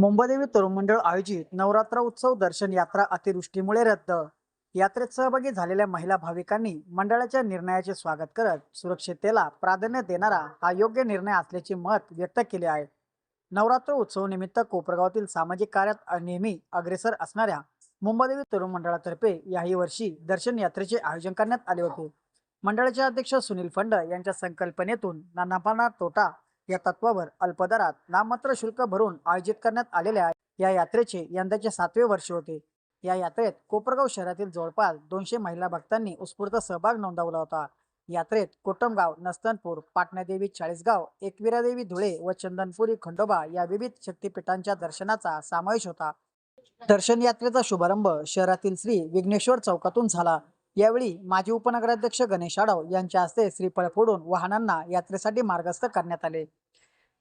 मुंबदेवी तरुण मंडळ आयोजित नवरात्र उत्सव दर्शन यात्रा अतिवृष्टीमुळे रद्द. यात्रेत सहभागी झालेल्या महिला भाविकांनी मंडळाच्या निर्णयाचे स्वागत करत सुरक्षिततेला प्राधान्य देणारा हा योग्य निर्णय असल्याचे मत व्यक्त केले आहे. नवरात्र उत्सव निमित्त कोपरगावातील सामाजिक कार्यात नेहमी अग्रेसर असणाऱ्या मुंबदेवी तरुण मंडळातर्फे याही वर्षी दर्शन यात्रेचे आयोजन करण्यात आले होते. मंडळाचे अध्यक्ष सुनील फंड यांच्या संकल्पनेतून नानापाना तोटा या तत्वावर अल्पदरात नाममात्र शुल्क भरून आयोजित करण्यात आलेल्या या यात्रेचे यंदाचे सातवे वर्ष होते. या यात्रेत कोपरगाव शहरातील जवळपास दोनशे महिला भक्तांनी उत्स्फूर्त सहभाग नोंदवला होता. यात्रेत कोटमगाव नस्तनपूर पाटणादेवी चाळीसगाव एकविरादेवी धुळे व चंदनपुरी खंडोबा या विविध शक्तिपीठांच्या दर्शनाचा समावेश होता. दर्शन यात्रेचा शुभारंभ शहरातील श्री विघ्नेश्वर चौकातून झाला. यावेळी माजी उपनगराध्यक्ष गणेश आडव यांच्या हस्ते श्रीफळ फोडून वाहनांना यात्रेसाठी मार्गस्थ करण्यात आले.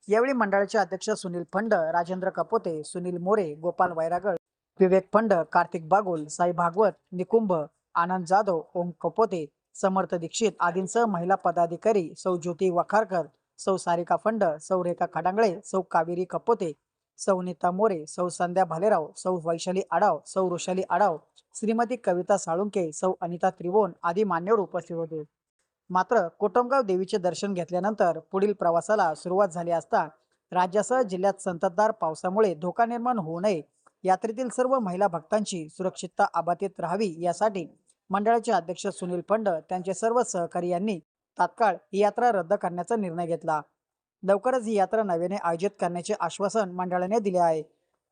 यावेळी मंडळाचे अध्यक्ष सुनील फंड राजेंद्र कपोते सुनील मोरे गोपाल वैरागळ विवेक फंड कार्तिक बागुल साई भागवत निकुंभ आनंद जाधव ओम कपोते समर्थ दीक्षित आदींसह महिला पदाधिकारी सौ ज्योती वखारकर सौ सारिका फंड सौ रेखा खडांगळे सौ कावेरी कपोते सौ नीता मोरे सौ संध्या भालेराव सौ वैशाली आडाव सौ ऋषाली आडाव श्रीमती कविता साळुंके सौ अनिता त्रिवोन आदी मान्यवर उपस्थित होते. मात्र कोटमगाव देवीचे दर्शन घेतल्यानंतर पुढील प्रवासाला सुरुवात झाली असता राज्यासह जिल्ह्यात संततधार पावसामुळे धोका निर्माण होऊ नये. यात्रेतील सर्व महिला भक्तांची सुरक्षितता अबाधित राहावी यासाठी मंडळाचे अध्यक्ष सुनील पंड त्यांचे सर्व सहकारी यांनी तात्काळ ही यात्रा रद्द करण्याचा निर्णय घेतला. लवकरच ही यात्रा नव्याने आयोजित करण्याचे आश्वासन मंडळाने दिले आहे.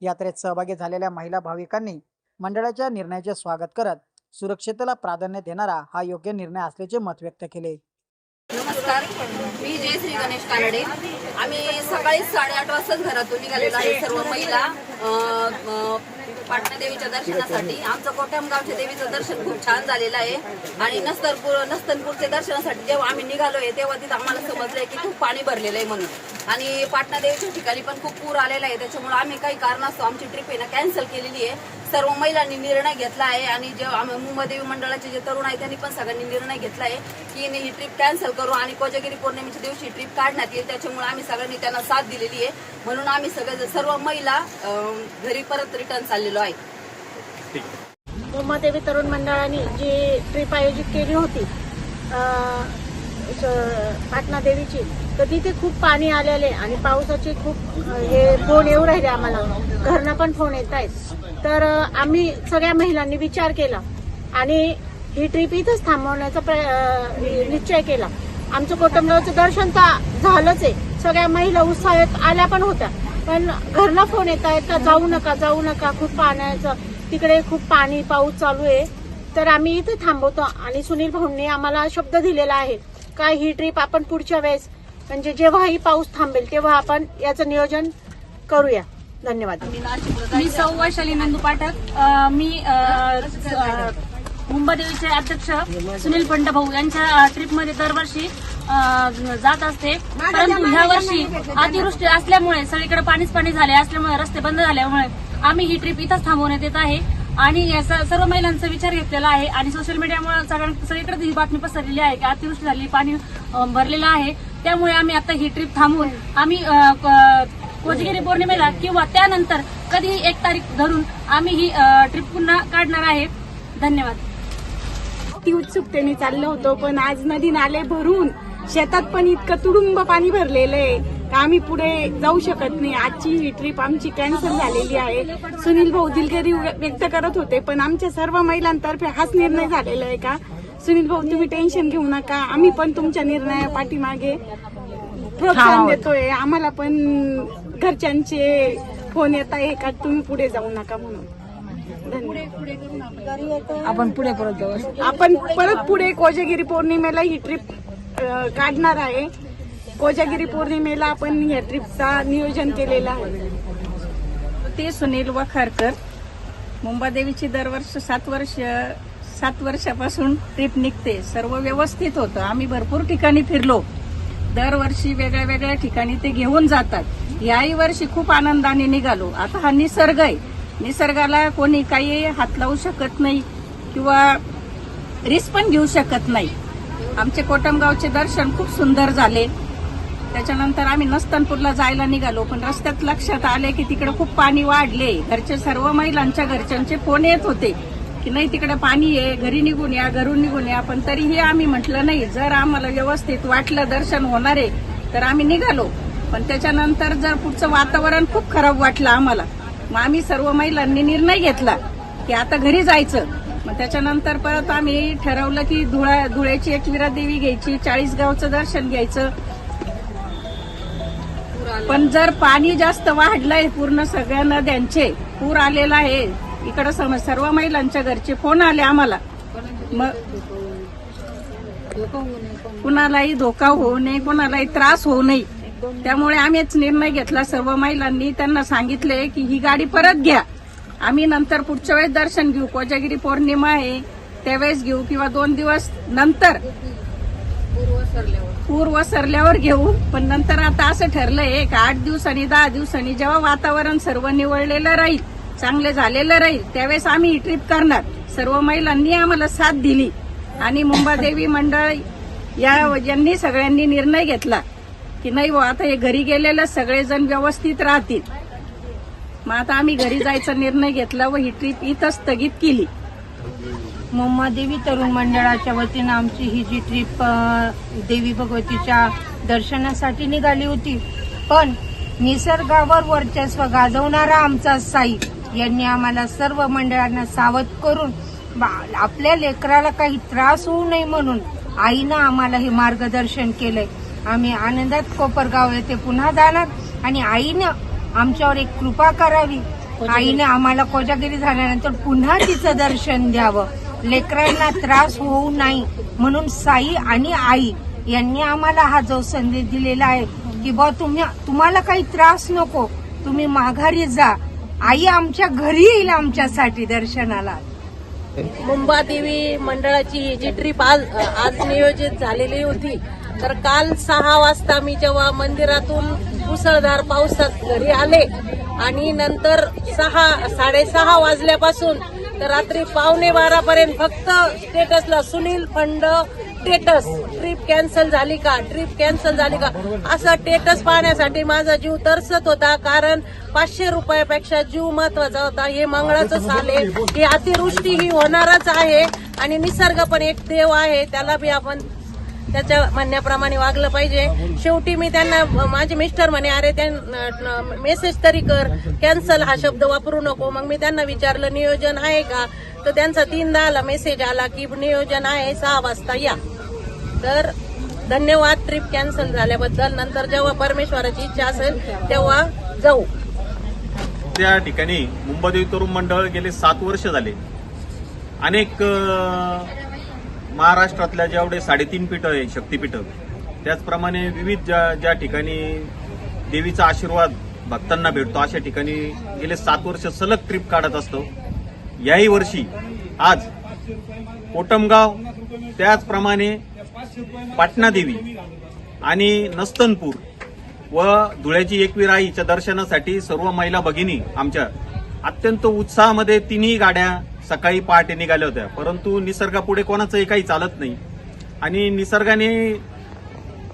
यात्रेत सहभागी झालेल्या महिला भाविकांनी मंडळाच्या निर्णयाचे स्वागत करत सुरक्षेतेला प्राधान्य देणारा हा योग्य निर्णय असल्याचे मत व्यक्त केले. नमस्कार. मी जयश्री गणेश कानडे. आम्ही सकाळी साडेआठ वाजताच घरातून निघालेलो आहे सर्व महिला पाटणा देवीच्या दर्शनासाठी. आमचं कोठ्यामगावच्या देवीचं दर्शन खूप छान झालेलं आहे. आणि नस्तनपूर नस्तनपूरच्या दर्शनासाठी जेव्हा आम्ही निघालोय तेव्हा तिथं आम्हाला समजलंय की खूप पाणी भरलेलं आहे म्हणून. आणि पाटणा देवीच्या ठिकाणी पण खूप पूर आलेला आहे. त्याच्यामुळे आम्ही काही कारणास्तव आमची ट्रिप आहे ना कॅन्सल केलेली आहे. सर्व महिलांनी निर्णय घेतला आहे. आणि जे मुंबादेवी मंडळाचे जे तरुण आहे त्यांनी पण सगळ्यांनी निर्णय घेतला आहे की ही ट्रिप कॅन्सल करू. आणि कोजागिरी पौर्णिमेच्या दिवशी ट्रिप काढण्यात येईल. त्याच्यामुळे आम्ही सगळ्यांनी त्यांना साथ दिलेली आहे. म्हणून आम्ही सगळे सर्व महिला घरी परत रिटर्न चाललेलो आहे. उमादेवी तरुण मंडळाने जी ट्रिप आयोजित केली होती पाटणा देवीची तर तिथे खूप पाणी आलेले आणि पावसाचे खूप हे फोन येऊ राहिले आम्हाला. घरनं पण फोन येत आहेत. तर आम्ही सगळ्या महिलांनी विचार केला आणि ही ट्रिप इथंच थांबवण्याचा निश्चय केला. आमचं कोटमगावचं दर्शन तर झालंच आहे. सगळ्या महिला उत्साहात आल्या पण होत्या. पण घरनं फोन येत आहेत का जाऊ नका जाऊ नका खूप पाण्याचं तिकडे खूप पाणी पाऊस चालू आहे. तर आम्ही इथे थांबवतो आणि सुनील भाऊंनी आम्हाला शब्द दिलेला आहे का ही ट्रिप आपण पुढच्या वेळेस म्हणजे जेव्हाही पाऊस थांबेल तेव्हा आपण याचं नियोजन करूया. धन्यवाद. मी सौ वैशाली नंदू पाठक मी मुंबदेवीचे अध्यक्ष सुनील पंडभाऊ यांच्या ट्रिपमध्ये दरवर्षी जात असते. परंतु ह्या वर्षी अतिवृष्टी असल्यामुळे सगळीकडे पाणीच पाणी झाले असल्यामुळे रस्ते बंद झाल्यामुळे आम्ही ही ट्रिप इथंच थांबवण्यात येत आहे. आणि सर्व महिलांचा विचार घेतलेला आहे. आणि सोशल मीडियामुळे सगळीकडे ही बातमी पसरलेली आहे की अतिवृष्टी झाली पाणी भरलेलं आहे. त्यामुळे आम्ही आता ही ट्रिप थांबवून आम्ही कोजगिरी पौर्णिमेला किंवा त्यानंतर कधीही एक तारीख धरून आम्ही ही ट्रिप पुन्हा काढणार आहे. धन्यवाद. ती उत्सुकतेने चाललो होतो पण आज नदी नाले भरून शेतात पण इतकं तुडुंब पाणी भरलेलं आहे का आम्ही पुढे जाऊ शकत नाही. आजची ही ट्रिप आमची कॅन्सल झालेली आहे. सुनील भाऊ दिलगिरी व्यक्त करत होते पण आमच्या सर्व महिलांतर्फे हाच निर्णय झालेला आहे का? सुनील भाऊ तुम्ही टेन्शन घेऊ नका. आम्ही पण तुमच्या निर्णया पाठीमागे प्रोत्साहन देतोय. आम्हाला पण घरच्यांचे फोन येत आहे का? तुम्ही पुढे जाऊ नका म्हणून. आपण पुढे परत जाऊ. आपण परत पुढे कोजागिरी पौर्णिमेला ही ट्रिप काढणार आहे. कोजागिरी पौर्णिमेला आपण या ट्रिपचा नियोजन केलेलं आहे. ते सुनील वखारकर मुंबादेवीची दरवर्ष सात वर्ष सात वर्षापासून ट्रिप निघते. सर्व व्यवस्थित होतं. आम्ही भरपूर ठिकाणी फिरलो. दरवर्षी वेगळ्या वेगळ्या ठिकाणी ते घेऊन जातात. याही वर्षी खूप आनंदाने निघालो. आता हा निसर्ग आहे. निसर्गाला कोणी काही हात लावू शकत नाही किंवा रिस्क पण घेऊ शकत नाही. आमचे कोटमगावचे दर्शन खूप सुंदर झाले. त्याच्यानंतर आम्ही नस्तनपूरला जायला निघालो पण रस्त्यात लक्षात आले की तिकडे खूप पाणी वाढले. घरचे सर्व महिलांच्या घरच्यांचे फोन येत होते की नाही तिकडे पाणी आहे घरी निघून या घरून निघून या. पण तरीही आम्ही म्हटलं नाही जर आम्हाला व्यवस्थित वाटलं दर्शन होणार आहे तर आम्ही निघालो. पण त्याच्यानंतर जर पुढचं वातावरण खूप खराब वाटलं आम्हाला मग आम्ही सर्व महिलांनी निर्णय घेतला की आता घरी जायचं. मग त्याच्यानंतर परत आम्ही ठरवलं की धुळा धुळ्याची एकविरा देवी घ्यायची चाळीस गावचं दर्शन घ्यायचं. पण जर पाणी जास्त वाढलंय पूर्ण सगळ्या नद्यांचे पूर आलेला आहे. इकडं सम- सर्व महिलांच्या घरचे फोन आले आम्हाला. मग कुणालाही धोका होऊ नये कुणालाही त्रास होऊ नये. त्यामुळे आम्हीच निर्णय घेतला. सर्व महिलांनी त्यांना सांगितले की ही गाडी परत घ्या. आम्ही नंतर पुढच्या वेळेस दर्शन घेऊ. कोजागिरी पौर्णिमा आहे. त्यावेळेस घेऊ किंवा दोन दिवस नंतर पूर वसरल्यावर घेऊ. पण नंतर आता असं ठरलंय एक आठ दिवसांनी दहा दिवसांनी जेव्हा वातावरण सर्व निवळलेलं राहील चांगले झालेलं राहील त्यावेळेस आम्ही ही ट्रिप करणार. सर्व महिलांनी आम्हाला साथ दिली. आणि मुंबादेवी मंडळ या यांनी सगळ्यांनी निर्णय घेतला. की नाही बुवा आता हे घरी गेलेलं सगळेजण व्यवस्थित राहतील. मग आता आम्ही घरी जायचा निर्णय घेतला व ही ट्रिप इथं स्थगित केली. मुंबादेवी तरुण मंडळाच्या वतीनं आमची ही जी ट्रिप अ, देवी भगवतीच्या दर्शनासाठी निघाली होती. पण निसर्गावर वर्चस्व गाजवणारा आमचा साई यांनी आम्हाला सर्व मंडळांना सावध करून बा- आपल्या लेकराला काही त्रास होऊ नये म्हणून आईनं आम्हाला हे मार्गदर्शन केलंय. आम्ही आनंदात कोपरगाव येथे पुन्हा जाणार आणि आईनं आमच्यावर एक कृपा करावी. आईने आम्हाला कोजागिरी झाल्यानंतर पुन्हा तिचं दर्शन द्यावं. लेकरांना त्रास होऊ नाही. म्हणून साई आणि आई यांनी आम्हाला हा जो संदेश दिलेला आहे की बा तुम्ही तुम्हाला काही त्रास नको. तुम्ही माघारी जा. आई आमच्या घरी येईल आमच्यासाठी दर्शनाला. मुंबादेवी मंडळाची ही जी ट्रिप आज आज नियोजित झालेली होती तर काल सहा वाजता मी जेव्हा मंदिरातून मुसळधार पावसात घरी आले आणि नंतर सहा साडेसहा वाजल्यापासून तर रात्री पावणे बारापर्यंत फक्त स्टेटसला Sunil Phand status. Trip cancel झाली का? ट्रिप कॅन्सल झाली का? असा स्टेटस पाहण्यासाठी माझा जीव तरसत होता कारण पाचशे रुपयापेक्षा जीव महत्त्वाचा होता. हे मंगळाचं आले ही अतिवृष्टी ही होणारच आहे आणि निसर्ग पण एक देव आहे. त्याला बी आपण त्याच्या म्हणण्याप्रमाणे वागलं पाहिजे. शेवटी मी त्यांना माझे मिस्टर म्हणे अरे त्या मेसेज तरी कर. कॅन्सल हा शब्द वापरू नको. मग मी त्यांना विचारलं नियोजन आहे का? तर त्यांचा तीनदा आला मेसेज आला की नियोजन आहे सहा वाजता या. तर धन्यवाद ट्रिप कॅन्सल झाल्याबद्दल. नंतर जेव्हा परमेश्वराची इच्छा असेल तेव्हा जाऊ. त्या ठिकाणी मुंबई तरुण मंडळ गेले सात वर्ष झाले. अनेक महाराष्ट्रातल्या जेवढे साडेतीन पीठं आहे शक्तीपीठं त्याचप्रमाणे विविध ज्या ज्या ठिकाणी देवीचा आशीर्वाद भक्तांना भेटतो अशा ठिकाणी गेले सात वर्ष सलग ट्रिप काढत असतो. याही वर्षी आज कोटमगाव त्याचप्रमाणे पाटणा देवी आणि नस्तनपूर व धुळ्याची एकवीर आईच्या दर्शनासाठी सर्व महिला भगिनी आमच्या अत्यंत उत्साहामध्ये तिन्ही गाड्या सकाळी पहाटे निघाल्या होत्या. परंतु निसर्गापुढे कोणाचंही काही चालत नाही. आणि निसर्गाने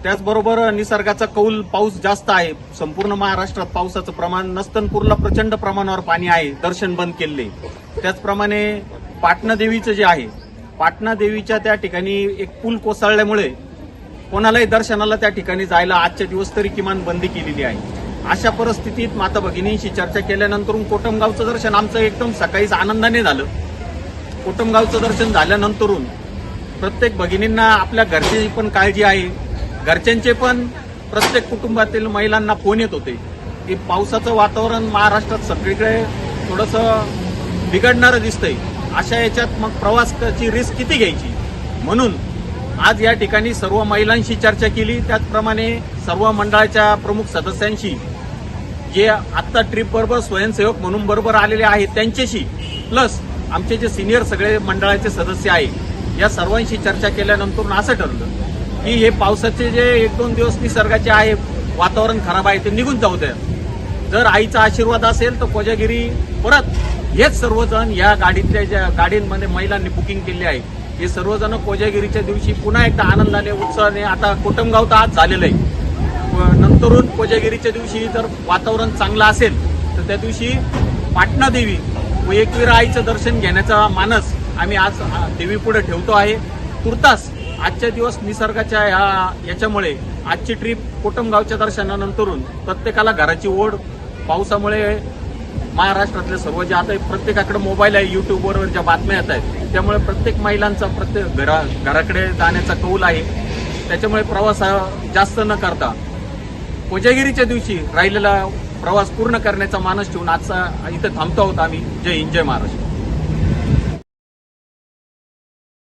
त्याचबरोबर निसर्गाचा कौल पाऊस जास्त आहे. संपूर्ण महाराष्ट्रात पावसाचं प्रमाण नस्तनपूरला प्रचंड प्रमाणावर पाणी आहे दर्शन बंद केले. त्याचप्रमाणे पाटणा देवीचं जे आहे पाटणा देवीच्या त्या ठिकाणी एक पूल कोसळल्यामुळे कोणालाही दर्शनाला त्या ठिकाणी जायला आजच्या दिवस तरी किमान बंदी केलेली आहे. अशा परिस्थितीत माता भगिनींशी चर्चा केल्यानंतर कोटमगावचं दर्शन आमचं एकदम सकाळीच आनंदाने झालं. कोटमगावचं दर्शन झाल्यानंतरून प्रत्येक भगिनींना आपल्या घरची पण काळजी आहे. घरच्यांचे पण प्रत्येक कुटुंबातील महिलांना फोन येत होते. की पावसाचं वातावरण महाराष्ट्रात सगळीकडे थोडंसं बिघडणारं दिसतंय. अशा याच्यात मग प्रवासाची रिस्क किती घ्यायची? म्हणून आज या ठिकाणी सर्व महिलांशी चर्चा केली. त्याचप्रमाणे सर्व मंडळाच्या प्रमुख सदस्यांशी जे आत्ता ट्रिप बरोबर स्वयंसेवक म्हणून बरोबर आलेले आहेत त्यांच्याशी. प्लस आमचे जे सिनियर सगळे मंडळाचे सदस्य आहे या सर्वांशी चर्चा केल्यानंतर असं ठरलं की हे पावसाचे जे एक दोन दिवस निसर्गाचे आहे वातावरण खराब आहे ते निघून जाऊ द्या. जर आईचा आशीर्वाद असेल तर कोजागिरी परत हेच सर्वजण या गाडीतल्या ज्या गाडींमध्ये महिलांनी बुकिंग केली आहे. हे सर्वजण कोजागिरीच्या दिवशी पुन्हा एकदा आनंदाने उत्साहाने आता कोटमगाव तर आज झालेलं आहे. व नंतरून कोजागिरीच्या दिवशी जर वातावरण चांगलं असेल तर त्या दिवशी पाटणा देवी व एकवीर आईचं दर्शन घेण्याचा मानस आम्ही आज देवीपुढे ठेवतो आहे. तुर्तास आजच्या दिवस निसर्गाच्या ह्या याच्यामुळे आजची ट्रीप कोटमगावच्या दर्शनानंतरून प्रत्येकाला घराची ओढ पावसामुळे महाराष्ट्रातले सर्व जे आता प्रत्येकाकडे मोबाईल आहे यूट्यूबवर ज्या बातम्या येत आहेत त्यामुळे प्रत्येक महिलांचा प्रत्येक घरा घराकडे जाण्याचा कौल आहे. त्याच्यामुळे प्रवास हा जास्त न करता कोजागिरीच्या दिवशी राहिलेला प्रवास पूर्ण करण्याचा मानस ठेवून आजचा इथं थांबतो आहोत आम्ही. जय हिंद जय महाराष्ट्र.